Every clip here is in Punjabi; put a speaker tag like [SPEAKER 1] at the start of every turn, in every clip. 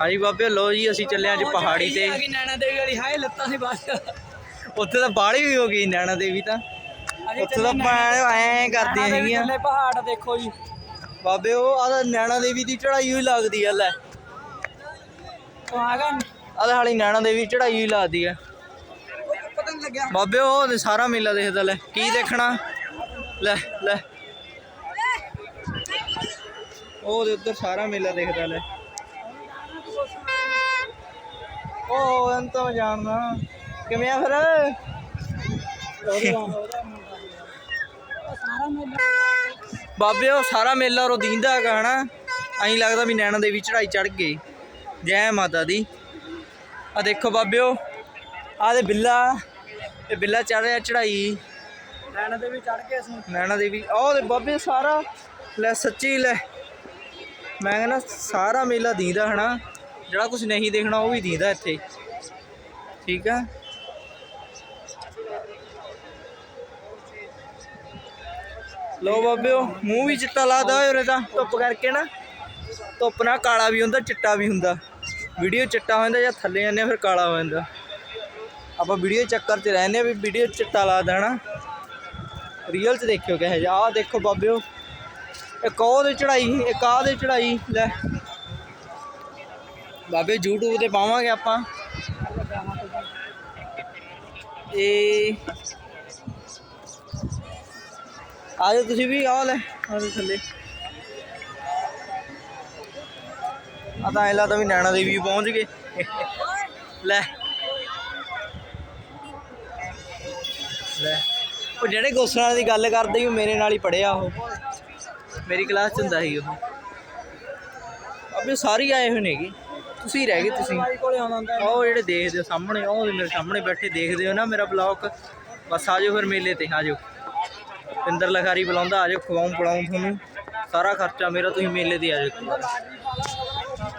[SPEAKER 1] ਹਾਂਜੀ ਬਾਬੇ ਲੋ ਜੀ ਅਸੀਂ ਚੱਲੇ ਅੱਜ ਪਹਾੜੀ ਤੇ।
[SPEAKER 2] ਆ ਗਈ ਨੈਣਾ ਦੇਵੀ ਵਾਲੀ ਹਾਏ ਲੱਤਾਂ ਸੀ ਬਸ
[SPEAKER 1] ਉੱਥੇ ਤਾਂ ਵੀ ਹੋ ਗਈ ਨੈਣਾ ਦੇਵੀ ਤਾਂ। ਉੱਥੇ ਤਾਂ ਮੈਂ ਐਂ ਕਰਦੀਆਂ ਹੈਗੀਆਂ
[SPEAKER 2] ਥੱਲੇ ਪਹਾੜ ਦੇਖੋ ਜੀ।
[SPEAKER 1] ਬਾਬੇ ਉਹ ਆਦਾ ਨੈਣਾ ਦੇਵੀ ਦੀ ਚੜਾਈ ਹੋਈ ਲੱਗਦੀ ਆ ਲੈ।
[SPEAKER 2] ਆਗਾ
[SPEAKER 1] ਆਦਾ ਹਾਲੀ ਨੈਣਾ ਦੇਵੀ ਚੜਾਈ ਹੋਈ ਲੱਗਦੀ ਆ।
[SPEAKER 2] ਪਤਾ ਨਹੀਂ ਲੱਗਿਆ।
[SPEAKER 1] ਬਾਬੇ ਉਹ ਸਾਰਾ ਮੇਲਾ ਦੇਖਦਾ ਲੈ। ਕੀ ਦੇਖਣਾ? ਲੈ ਲੈ। ਉਹ ਦੇ ਉੱਧਰ ਸਾਰਾ ਮੇਲਾ ਦੇਖਦਾ ਲੈ। ਉਹ ਮੈਂ ਜਾਣਦਾ। ਕਿਵੇਂ ਆ ਫਿਰ? ਬਾਬੇ ਉਹ ਸਾਰਾ ਮੇਲਾ ਉਹ ਦੀਂਦਾ ਹੈਗਾ ਹਨਾ? ਐਂ ਲੱਗਦਾ ਵੀ ਨੈਣਾ ਦੇਵੀ ਚੜਾਈ ਚੜ ਗਈ ਜੈ ਮਾਤਾ ਦੀ। ਆ ਦੇਖੋ ਬਾਬਿਓ ਆ ਦੇ ਬਿੱਲਾ। ਇਹ ਬਿੱਲਾ ਚੜ ਰਿਹਾ ਚੜਾਈ
[SPEAKER 2] ਨੈਣਾ ਦੇਵੀ ਚੜ ਕੇ ਅਸੀਂ
[SPEAKER 1] ਨੈਣਾ ਦੇਵੀ। ਉਹ ਦੇ ਬਾਬੇ ਸਾਰਾ ਲੈ ਸੱਚੀ ਲੈ। ਮੈਂ ਕਹਿੰਦਾ ਸਾਰਾ ਮੇਲਾ ਦੀਂਦਾ ਹਨਾ? ਜਿਹੜਾ ਕੁਝ ਨਹੀਂ ਦੇਖਣਾ ਉਹ ਵੀ ਦੀਂਦਾ ਇੱਥੇ। ਠੀਕ ਆ? ਲੋ ਬਾਬਿਓ, ਮੂੰਹ ਵੀ ਚਿੱਟਾ ਲਾਦਾ ਹੋਏ ਉਰੇ ਤਾਂ। ਧੁੱਪ ਕਰਕੇ ਨਾ। ਧੁੱਪ ਨਾਲ ਕਾਲਾ ਵੀ ਹੁੰਦਾ, ਚਿੱਟਾ ਵੀ ਹੁੰਦਾ। ਵੀਡੀਓ ਚਿੱਟਾ ਹੋ ਜਾਂਦਾ ਜਾਂ ਥੱਲੇ ਜਾਂਦੇ ਆ, ਫਿਰ ਕਾਲਾ ਹੋ ਜਾਂਦਾ। ਆਪਾਂ ਵੀਡੀਓ ਚੱਕਰ 'ਚ ਰਹਿੰਦੇ ਆ ਵੀ ਵੀਡੀਓ ਚਿੱਟਾ ਲਾ ਦੇਣਾ ਰੀਅਲ 'ਚ ਦੇਖਿਓ ਕਿਹੋ ਜਿਹਾ। ਆਹ ਦੇਖੋ ਬਾਬਿਓ। ਇੱਕ ਉਹ ਦੇ ਚੜਾਈ ਇੱਕ ਆਹ ਦੇ ਚੜਾਈ ਲੈ। ਬਾਬੇ YouTube ਤੇ ਪਾਵਾਂਗੇ ਆਪਾਂ। ਇਹ ਆਜੋ ਤੁਸੀਂ ਵੀ, ਆਓ ਲੈ। ਆਜੋ ਥੱਲੇ। ਆ ਤਾਂ ਐਲਾ ਤਾਂ ਵੀ ਨੈਣਾ ਦੇਵੀ ਪਹੁੰਚ ਗਏ। ਲੈ। ਲੈ। ਉਹ ਜਿਹੜੇ ਗੋਸਲਾਂ ਦੀ ਗੱਲ ਕਰਦੇ ਉਹ ਮੇਰੇ ਨਾਲ ਹੀ ਪੜਿਆ ਉਹ। ਮੇਰੀ ਕਲਾਸ ਚ ਹੁੰਦਾ ਸੀ ਉਹ। ਅਬੇ ਸਾਰੇ ਆਏ ਹੋਏ ਨੇਗੇ ਤੁਸੀਂ ਰਹਿ ਗਏ ਤੁਸੀਂ।
[SPEAKER 2] ਭਾਈ ਕੋਲੇ
[SPEAKER 1] ਉਹ ਜਿਹੜੇ ਦੇਖਦੇ ਹੋ ਸਾਹਮਣੇ ਉਹ ਮੇਰੇ ਸਾਹਮਣੇ ਬੈਠੇ ਦੇਖਦੇ ਹੋ ਨਾ ਮੇਰਾ ਬਲੌਗ ਬਸ ਆਜੋ ਫਿਰ ਮੇਲੇ ਤੇ, ਆਜੋ। ਪਿੰਦਰ ਲਖਾਰੀ ਬੁਲਾਉਂਦਾ, ਆਜੋ, ਖਵਾਉਂ ਪੜਾਉਂ ਤੁਹਾਨੂੰ। ਸਾਰਾ ਖਰਚਾ ਮੇਰਾ, ਤੁਸੀਂ ਮੇਲੇ ਤੇ ਆਜੋ।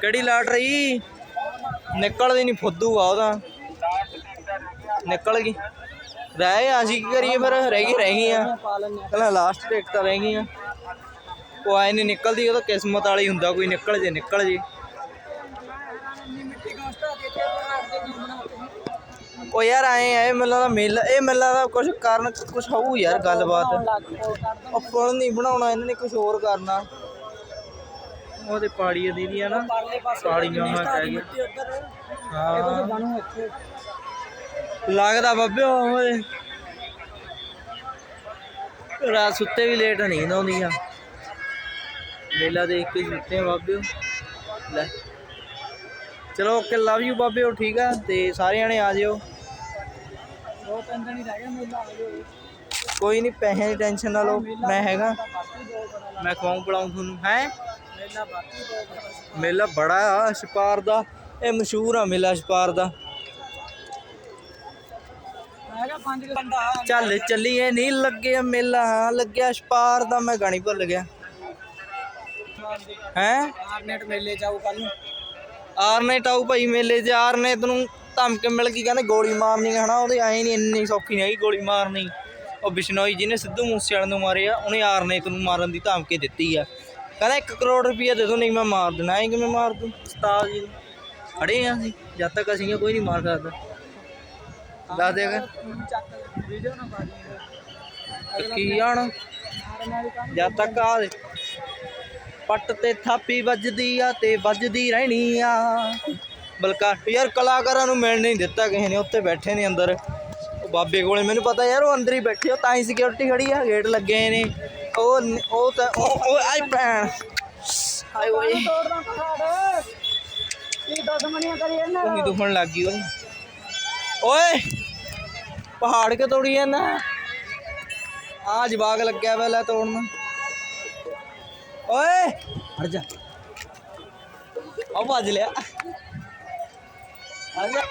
[SPEAKER 1] ਕਿਹੜੀ ਲਾਟ ਰਹੀ? ਨਿਕਲਦੀ ਨਹੀਂ ਫੁੱਦੂ ਆ ਉਹਦਾ। ਨਿਕਲ ਗਈ। ਰਹਿ ਗਿਆ ਅਸੀਂ ਕੀ ਕਰੀਏ ਫਿਰ? ਰਹਿ ਗਈ ਰਹਿ ਗਈ
[SPEAKER 2] ਆ ਲੈਣੇ
[SPEAKER 1] ਪਹਿਲਾਂ ਲਾਸਟ ਡੇਟ ਤਾਂ ਰਹਿ ਗਈ ਆ ਉਹ ਆਏ ਨਹੀਂ ਨਿਕਲਦੀ, ਉਹ ਤਾਂ ਕਿਸਮਤ ਵਾਲੀ ਹੁੰਦਾ, ਕੋਈ ਨਿਕਲ ਜੇ ਨਿਕਲ ਜੇ
[SPEAKER 2] ਮਿੱਟੀ ਗੋਸਟਾ ਦੇ ਕੇ ਪਹਾੜ ਦੇ ਕੀ ਬਣਾਉਂਦੇ
[SPEAKER 1] ਉਹ ਯਾਰ ਆਏ ਆਏ ਮੇਲਾ ਦਾ ਮੇਲਾ ਇਹ ਮੇਲਾ ਦਾ ਕੁਝ ਕਾਰਨ ਕੁਝ ਹੋਊ ਯਾਰ ਗੱਲਬਾਤ।
[SPEAKER 2] ਉਹ
[SPEAKER 1] ਪੁਲ ਨਹੀਂ ਬਣਾਉਣਾ ਇਹਨਾਂ ਨੇ ਕੁਝ ਹੋਰ ਕਰਨਾ। ਉਹਦੇ ਪਾੜੀ ਦੀ ਆ ਨਾ ਮੈਂ
[SPEAKER 2] ਮਿੱਟੀ
[SPEAKER 1] ਕਹਿ ਹਾਂ।
[SPEAKER 2] ਇੱਥੇ।
[SPEAKER 1] ਲੱਗਦਾ ਬੱਬੇ ਓਏ ਰਾਤ ਸੁੱਤੇ ਵੀ ਲੇਟ ਨੀਂਦ ਆਉਂਦੀ ਆ। ਮੇਲਾ ਦੇਖ ਕੇ ਸੁੱਤੇ ਆ ਬਾਬਿਓ ਲੈ। ਚਲੋ ਓਕੇ ਲਵ ਯੂ ਬਾਬਿਓ ਠੀਕ ਆ ਤੇ ਸਾਰੇ ਜਣੇ ਆ ਜਿਓ।
[SPEAKER 2] ਦੋ ਤਿੰਨ ਦਿਨ ਹੀ ਰਹਿ ਗਏ ਮੇਲਾ ਆ ਜਾਓ
[SPEAKER 1] ਕੋਈ ਨਹੀਂ ਪੈਸਿਆਂ ਦੀ ਟੈਨਸ਼ਨ ਨਾ ਲਓ ਮੈਂ ਹੈਗਾ। ਮੈਂ ਖਵਾਉਂ ਪਲਾਉਂ ਤੁਹਾਨੂੰ ਹੈ?
[SPEAKER 2] ਮੇਲਾ ਬਾਕੀ ਦੋ ਬੜਾ
[SPEAKER 1] ਮੇਲਾ ਬੜਾ ਆ ਛਪਾਰ ਦਾ। ਇਹ ਮਸ਼ਹੂਰ ਆ ਮੇਲਾ ਛਪਾਰ ਦਾ। ਚੱਲ ਚੱਲੀਏ ਨਹੀਂ ਲੱਗਿਆ ਮੇਲਾ ਲੱਗਿਆ ਛਪਾਰ ਦਾ ਮੈਂ ਗਾਣੀ ਭੁੱਲ ਗਿਆ। ਹੈ?
[SPEAKER 2] ਆਰਨੇਟ ਮੇਲੇ ਜਾਊ ਕੱਲ ਨੂੰ।
[SPEAKER 1] ਆਰਨੇਟ ਆਊ ਭਾਈ ਮੇਲੇ 'ਚ ਆਰਨੇਟ ਨੂੰ ਧਮਕ ਮਿਲ ਗਈ, ਕਹਿੰਦੇ ਗੋਲੀ ਮਾਰਨੀ ਹਨਾ, ਉਹਦੇ ਐ ਨਹੀਂ, ਇੰਨੀ ਸੌਖੀ ਨਹੀਂ ਹੈਗੀ ਗੋਲੀ ਮਾਰਨੀ। ਉਹ ਬਿਸ਼ਨੋਈ ਜਿਹਨੇ ਸਿੱਧੂ ਮੂਸੇਵਾਲੇ ਨੂੰ ਮਾਰਿਆ ਉਹਨੇ ਆਰਨੇਟ ਨੂੰ ਮਾਰਨ ਦੀ ਧਮਕੀ ਦਿੱਤੀ ਆ। ਕਹਿੰਦਾ 1 ਕਰੋੜ ਰੁਪਈਆ ਦੇ ਦੋ ਨਹੀਂ ਮੈਂ ਮਾਰ ਦੇਣਾ ਐ ਕਿਵੇਂ ਮਾਰ ਦੂੰ? ਉਸਤਾਦ ਜੀ ਖੜੇ ਆ ਅਸੀਂ, ਜਦ ਤੱਕ ਅਸੀਂ ਕੋਈ ਨਹੀਂ ਮਾਰ ਸਕਦਾ। ਦੱਸ ਦੇ
[SPEAKER 2] ਵੀਡੀਓ ਨਾ ਪਾ
[SPEAKER 1] ਕੀ ਆਣ ਜਦ ਤੱਕ ਆ ਪੱਟ ਤੇ ਥਾਪੀ ਵੱਜਦੀ ਆ ਤੇ ਵੱਜਦੀ ਰਹਿਣੀ ਆ। ਬਲਕਾ ਯਾਰ ਕਲਾਕਾਰਾਂ ਨੂੰ ਮਿਲਣ ਨਹੀਂ ਦਿੱਤਾ ਕਿਸੇ ਨੇ, ਉੱਥੇ ਬੈਠੇ ਨੇ ਅੰਦਰ। ਉਹ ਬਾਬੇ ਕੋਲੇ, ਮੈਨੂੰ ਪਤਾ ਯਾਰ ਉਹ ਅੰਦਰ ਹੀ ਬੈਠੇ ਉਹ ਤਾਂ ਹੀ ਸਿਕਿਉਰਿਟੀ ਖੜੀ ਆ, ਗੇਟ ਲੱਗੇ ਨੇ। ਉਹ ਉਹ ਤਾਂ ਉਹ ਆਈ ਭੈਣ। ਹਾਏ ਓਏ।
[SPEAKER 2] ਤੋੜਦਾ ਦਸ ਮਣੀਆਂ ਕਰੀ ਇਹਨਾਂ
[SPEAKER 1] ਉਹੀ ਦੁਖਣ ਲੱਗ ਗਈ ਓਏ ਓਏ! ਪਹਾੜ ਕੇ ਤੋੜੀ ਜਾਂਦਾ? ਆ ਜਵਾਗ ਲੱਗਿਆ ਵਾ ਲੈ ਤੋੜਨ। ਓਏ! ਹਟ ਜਾ। ਆ ਭੱਜ ਲਿਆ। ਆ ਜਾ